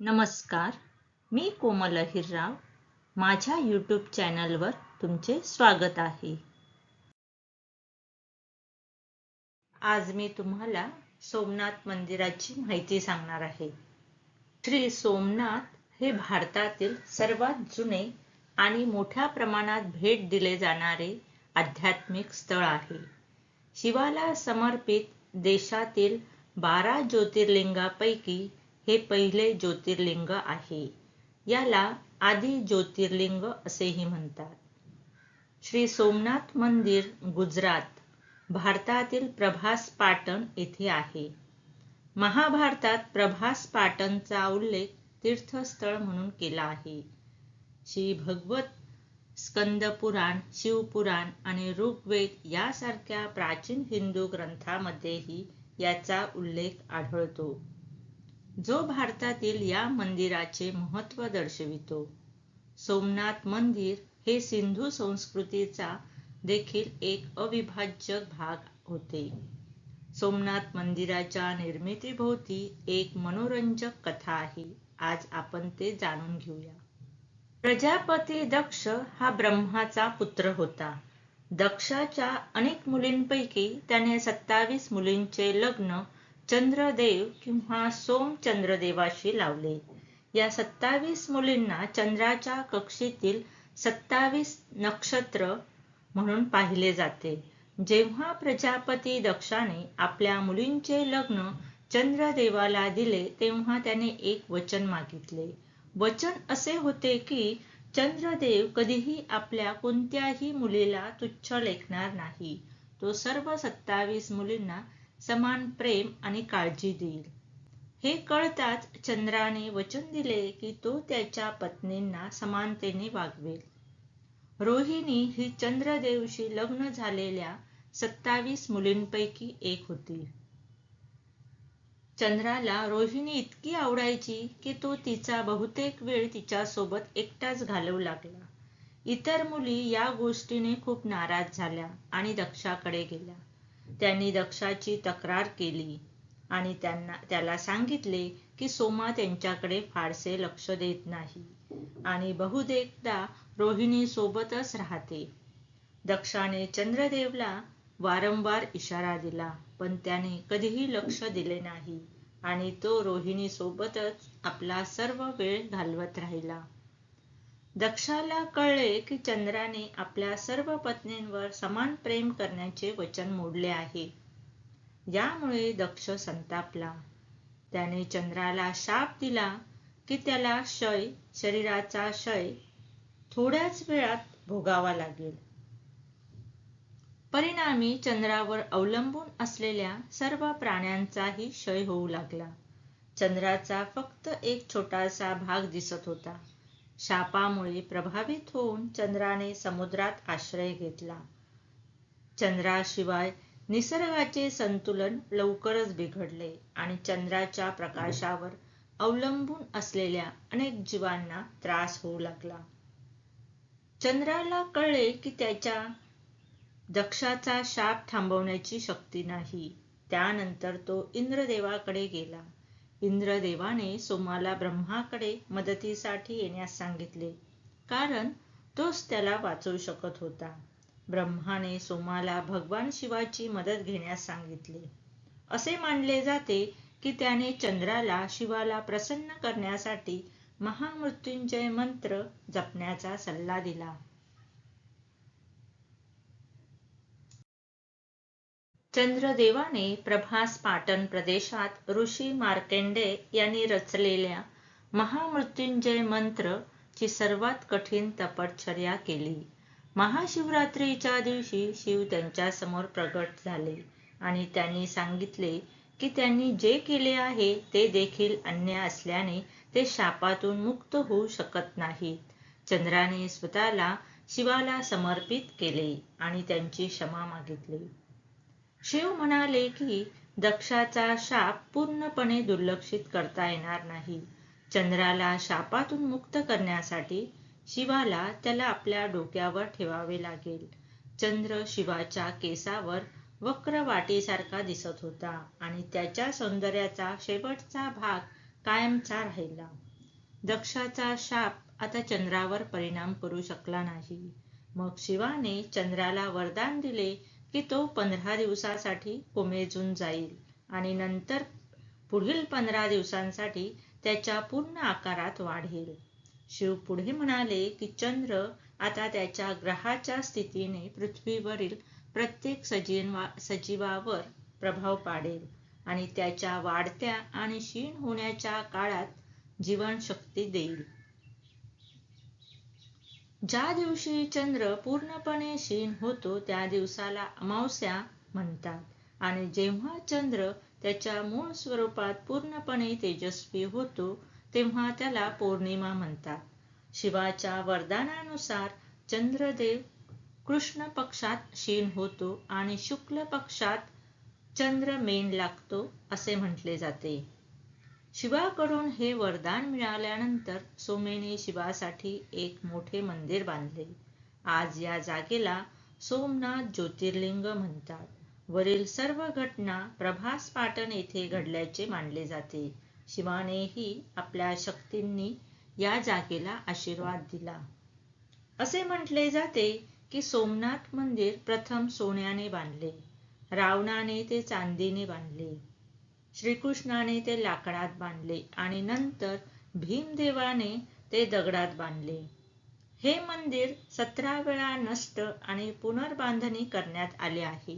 नमस्कार मी कोमल अहिरराव. माझ्या यूट्यूब चॅनलवर तुमचे स्वागत आहे. आज मी तुम्हाला सोमनाथ मंदिराची माहिती सांगणार आहे. श्री सोमनाथ हे भारतातील सर्वात जुने आणि मोठ्या प्रमाणात भेट दिले जाणारे आध्यात्मिक स्थळ आहे. शिवाला समर्पित देशातील बारा ज्योतिर्लिंगापैकी हे पहिले ज्योतिर्लिंग आहे. याला आदी ज्योतिर्लिंग असेही म्हणतात. श्री सोमनाथ मंदिर गुजरात भारतातील प्रभास पाटण येथे आहे. महाभारतात प्रभास पाटणचा उल्लेख तीर्थस्थळ म्हणून केला आहे. श्री भगवत स्कंद पुराण शिवपुराण आणि ऋग्वेद यासारख्या प्राचीन हिंदू ग्रंथामध्येही याचा उल्लेख आढळतो. जो भारतातील या मंदिराचे महत्त्व दर्शवितो. सोमनाथ मंदिर हे सिंधू संस्कृतीचा देखील एक अविभाज्य भाग होते. सोमनाथ मंदिराच्या निर्मितीभोवती एक मनोरंजक कथा आहे. आज आपण ते जाणून घेऊया. प्रजापती दक्ष हा ब्रह्माचा पुत्र होता. दक्षाच्या अनेक मुलींपैकी त्याने सत्तावीस मुलींचे लग्न चंद्रदेव किंवा सोम चंद्रदेवाशी लावले. या सत्तावीस मुलींना चंद्राच्या कक्षेतील सत्तावीस नक्षत्र म्हणून पाहिले जाते. जेव्हा प्रजापती दक्षाने आपल्या मुलींचे लग्न चंद्रदेवाला दिले तेव्हा त्याने एक वचन मागितले. वचन असे होते की चंद्रदेव कधीही आपल्या कोणत्याही मुलीला तुच्छ लेखणार नाही. तो सर्व सत्तावीस मुलींना समान प्रेम आणि काळजी देईल. हे कळताच चंद्राने वचन दिले की तो त्याच्या पत्नींना समानतेने वागवेल. रोहिणी ही चंद्रदेवशी लग्न झालेल्या सत्तावीस मुलींपैकी एक होती. चंद्राला रोहिणी इतकी आवडायची की तो तिचा बहुतेक वेळ तिच्यासोबत एकटाच घालवू लागला. इतर मुली या गोष्टीने खूप नाराज झाल्या आणि दक्षाकडे गेल्या. त्यांनी दक्षाची तक्रार केली आणि त्यांना त्याला सांगितले की सोमा त्यांच्याकडे फारसे लक्ष देत नाही आणि बहुतेकदा रोहिणी सोबतच राहते. दक्षाने चंद्रदेवला वारंवार इशारा दिला पण त्याने कधीही लक्ष दिले नाही आणि तो रोहिणी सोबतच आपला सर्व वेळ घालवत राहिला. दक्षाला कळले की चंद्राने आपल्या सर्व पत्नींवर समान प्रेम करण्याचे वचन मोडले आहे. यामुळे दक्ष संतापला. त्याने चंद्राला शाप दिला की त्याला क्षय शरीराचा क्षय थोड्याच वेळात भोगावा लागेल. परिणामी चंद्रावर अवलंबून असलेल्या सर्व प्राण्यांचाही क्षय होऊ लागला. चंद्राचा फक्त एक छोटासा भाग दिसत होता. शापामुळे प्रभावित होऊन चंद्राने समुद्रात आश्रय घेतला. चंद्राशिवाय निसर्गाचे संतुलन लवकरच बिघडले आणि चंद्राच्या प्रकाशावर अवलंबून असलेल्या अनेक जीवांना त्रास होऊ लागला. चंद्राला कळले की त्याच्या दक्षाचा शाप थांबवण्याची शक्ती नाही. त्यानंतर तो इंद्रदेवाकडे गेला. इंद्रदेवाने सोमाला ब्रह्माकडे मदतीसाठी येण्यास सांगितले. कारण तोच त्याला वाचवू शकत होता. ब्रह्माने सोमाला भगवान शिवाची मदत घेण्यास सांगितले. असे मानले जाते की त्याने चंद्राला शिवाला प्रसन्न करण्यासाठी महामृत्युंजय मंत्र जपण्याचा सल्ला दिला. चंद्रदेवाने प्रभास पाटण प्रदेशात ऋषी मार्केंडे यांनी रचलेल्या महामृत्युंजय मंत्र ची सर्वात कठीण तपश्चर्या केली. महाशिवरात्रीच्या दिवशी शिव त्यांच्यासमोर प्रगट झाले आणि त्यांनी सांगितले की त्यांनी जे केले आहे ते देखील अन्याय असल्याने ते शापातून मुक्त होऊ शकत नाहीत. चंद्राने स्वतःला शिवाला समर्पित केले आणि त्यांची क्षमा मागितली. शिव म्हणाले की दक्षाचा शाप पूर्णपणे दुर्लक्षित करता येणार नाही. चंद्राला शापातून मुक्त करण्यासाठी शिवाला त्याला आपल्या डोक्यावर ठेवावे लागेल. चंद्र शिवाच्या केसावर वक्र वाटीसारखा दिसत होता आणि त्याच्या सौंदर्याचा शेवटचा भाग कायमचा राहिला. दक्षाचा शाप आता चंद्रावर परिणाम करू शकला नाही. मग शिवाने चंद्राला वरदान दिले की तो पंधरा दिवसासाठी कोमेजून जाईल आणि नंतर पुढील पंधरा दिवसांसाठी त्याच्या पूर्ण आकारात वाढेल. शिव पुढे म्हणाले की चंद्र आता त्याच्या ग्रहाच्या स्थितीने पृथ्वीवरील प्रत्येक सजीवा सजीवावर प्रभाव पाडेल आणि त्याच्या वाढत्या आणि क्षीण होण्याच्या काळात जीवनशक्ती देईल. ज्या दिवशी चंद्र पूर्णपणे क्षीण होतो त्या दिवसाला अमावस्या म्हणतात. आणि जेव्हा चंद्र त्याच्या मूळ स्वरूपात पूर्णपणे तेजस्वी होतो तेव्हा त्याला पौर्णिमा म्हणतात. शिवाच्या वरदानानुसार चंद्रदेव कृष्ण पक्षात क्षीण होतो आणि शुक्ल पक्षात चंद्र मेन लागतो असे म्हटले जाते. शिवाकडून हे वरदान मिळाल्यानंतर सोमेने शिवासाठी एक मोठे मंदिर बांधले. आज या जागेला सोमनाथ ज्योतिर्लिंग म्हणतात. वरील सर्व घटना प्रभास पाटण येथे घडल्याचे मानले जाते. शिवानेही आपल्या शक्तींनी या जागेला आशीर्वाद दिला. असे म्हटले जाते की सोमनाथ मंदिर प्रथम सोन्याने बांधले. रावणाने ते चांदीने बांधले. श्रीकृष्णाने ते लाकडात बांधले आणि नंतर भीमदेवाने ते दगडात बांधले. हे मंदिर सतरा वेळा नष्ट आणि पुनर्बांधणी करण्यात आले आहे.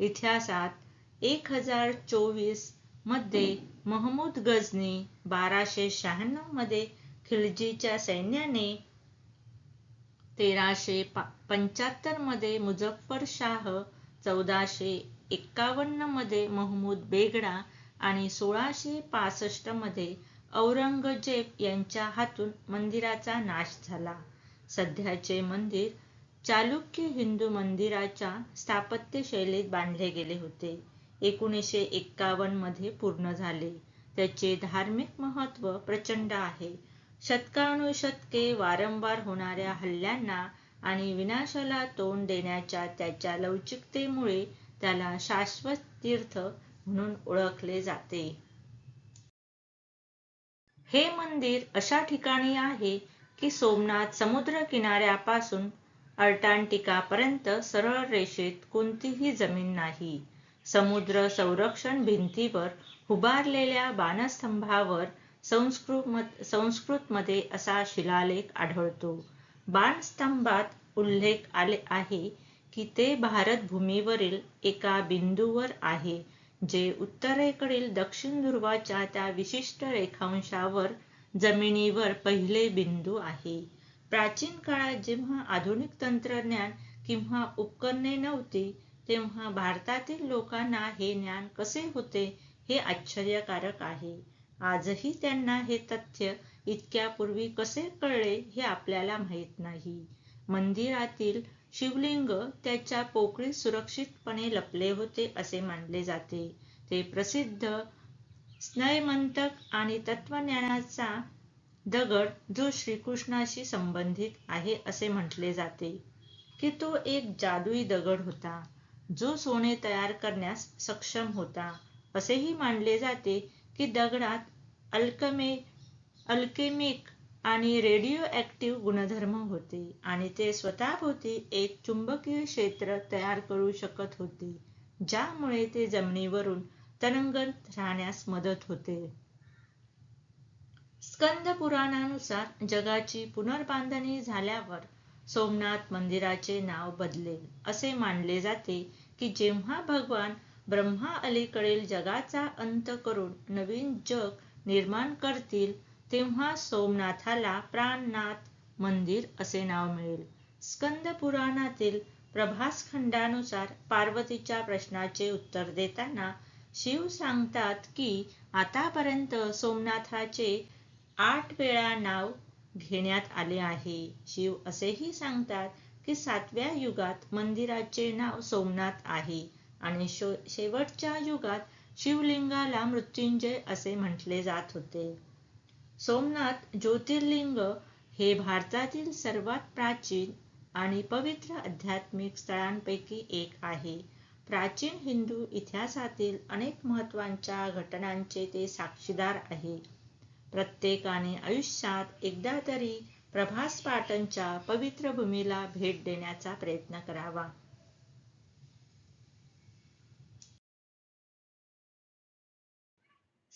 इतिहासात एक हजार चोवीसमध्ये महमूद गजनी बाराशे शहाण्णवमध्ये खिलजीच्या सैन्याने तेराशे पंच्याहत्तरमध्ये मुझफ्फर शाह चौदाशे एक्कावन्नमध्ये महमूद बेगडा आणि सोळाशे पासष्टमध्ये औरंगजेब यांच्या हातून मंदिराचा नाश झाला. सध्याचे मंदिर चालुक्य हिंदू मंदिराच्या स्थापत्य शैलीत बांधले गेले होते. एकोणीसशे एक्कावन्नमध्ये पूर्ण झाले. त्याचे धार्मिक महत्त्व प्रचंड आहे. शतकानुशतके वारंवार होणाऱ्या हल्ल्यांना आणि विनाशाला तोंड देण्याच्या त्याच्या लवचिकतेमुळे त्याला शाश्वत तीर्थ म्हणून ओळखले जाते. हे मंदिर अशा ठिकाणी आहे की सोमनाथ समुद्र किनाऱ्यापासून अर्टांटिकापर्यंत सरळ रेषेत कोणतीही जमीन नाही. समुद्र संरक्षण भिंतीवर उभारलेल्या बाणस्तंभावर संस्कृत मध्ये असा शिलालेख आढळतो. बाणस्तंभात उल्लेख आले आहे की ते भारत भूमीवरील एका बिंदूवर आहे जे उत्तरेकडील दक्षिण ध्रुवाच्या त्या विशिष्ट रेखांशावर जमिनीवर पहिले बिंदू आहे. प्राचीन काळात जेव्हा आधुनिक तंत्रज्ञान किंवा उपकरणे नव्हती तेव्हा भारतातील लोकांना हे ज्ञान कसे होते हे आश्चर्यकारक आहे. आजही त्यांना हे तथ्य इतक्यापूर्वी कसे कळले हे आपल्याला माहीत नाही. मंदिरातील शिवलिंग त्याच्या पोकळीत सुरक्षितपणे लपले होते असे मानले जाते. ते प्रसिद्ध स्नयमंतक आणि तत्वज्ञानाचा दगड जो श्रीकृष्णाशी संबंधित आहे असे म्हटले जाते. की तो एक जादुई दगड होता जो सोने तयार करण्यास सक्षम होता. असेही मानले जाते की दगडात अल्कमे अल्केमिक आणि रेडिओ ॲक्टिव्ह गुणधर्म होते. आणि ते स्वतःभोवती एक चुंबकीय क्षेत्र तयार करू शकत होते ज्यामुळे ते जमिनीवरून तरंगत राहण्यास मदत होते. स्कंद पुराणानुसार जगाची पुनर्बांधणी झाल्यावर सोमनाथ मंदिराचे नाव बदलेल असे मानले जाते की जेव्हा भगवान ब्रह्मा अलीकडील जगाचा अंत करून नवीन जग निर्माण करतील तेव्हा सोमनाथाला प्राणनाथ मंदिर असे नाव मिळेल. स्कंद पुराणातील प्रभास खंडानुसार पार्वतीच्या प्रश्नाचे उत्तर देताना शिव सांगतात की आतापर्यंत सोमनाथाचे आठ वेळा नाव घेण्यात आले आहे. शिव असेही सांगतात की सातव्या युगात मंदिराचे नाव सोमनाथ आहे आणि शेवटच्या युगात शिवलिंगाला मृत्युंजय असे म्हटले जात होते. सोमनाथ ज्योतिर्लिंग हे भारतातील सर्वात प्राचीन आणि पवित्र आध्यात्मिक स्थळांपैकी एक आहे. प्राचीन हिंदू इतिहासातील अनेक महत्त्वाच्या घटनांचे ते साक्षीदार आहे. प्रत्येकाने आयुष्यात एकदा तरी प्रभास पाटणच्या पवित्र भूमीला भेट देण्याचा प्रयत्न करावा.